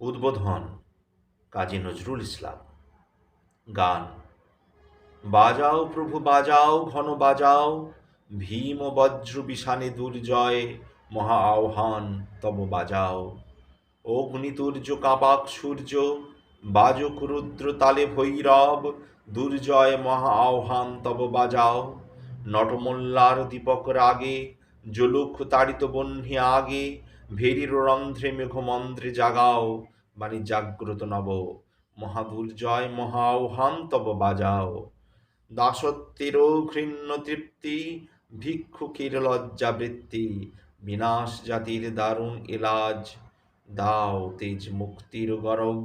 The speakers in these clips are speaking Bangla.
উদ্বোধন কাজী নজরুল ইসলাম। গান। বাজাও প্রভু, বাজাও, ঘন বাজাও, ভীম বজ্র বিষানে দুর্জয়, মহা আহ্বান, তব বাজাও। অগ্নিতুর্য, কাপাক সূর্য, বাজক রুদ্র তালে ভৈরব, দুর্জয়, মহা আহ্বান, তব বাজাও। নটমল্লার দীপক রাগে, জলুক তাড়িত বহ্নি আগে ভেরির রন্ধ্রে মেঘমন্দ্রে জাগাও, বাণী জাগ্রত নব। মহাদুর্জয় মহা আহ্বান তব বাজাও। দাসত্বেরও ঘৃণ্য তৃপ্তি, ভিক্ষুকের লজ্জাবৃত্তি, বিনাশ জাতির দারুণ এলাজ। দাও তেজ মুক্তির গরব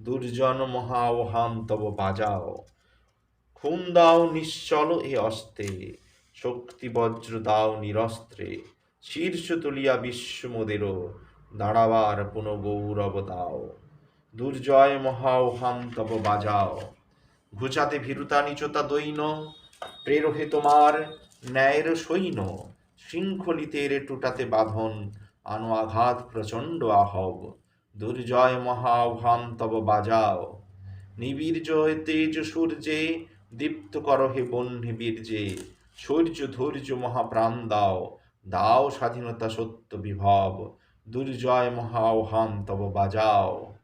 দুর্জন মহা আহ্বান তব বাজাও। খুন দাও নিশ্চল এ অস্তে, শক্তি বজ্র দাও নিরস্ত্রে। শীর্ষ তুলিয়া বিশ্ব মোদের দাঁড়াবার পুন গৌরব দাও। দুর্জয় মহা আহ্বান তব বাজাও। ঘুচাতে ভীরুতা নিচতা দৈন, প্রেরহে তোমার ন্যায়ের সৈন্য, শৃঙ্খলিতের টুটাতে বাঁধন, আনো আঘাত প্রচণ্ড আহব। দুর্জয় মহা আহ্বান তব বাজাও। নিবীর্য তেজ সূর্যে, দীপ্ত কর হে বহ্নি বীর্যে শৌর্য ধৈর্য মহাপ্রাণ দাও। দাও স্বাধীনতা সত্য বিভব দুর্জয় মহাও আহ্বান তব বাজাও।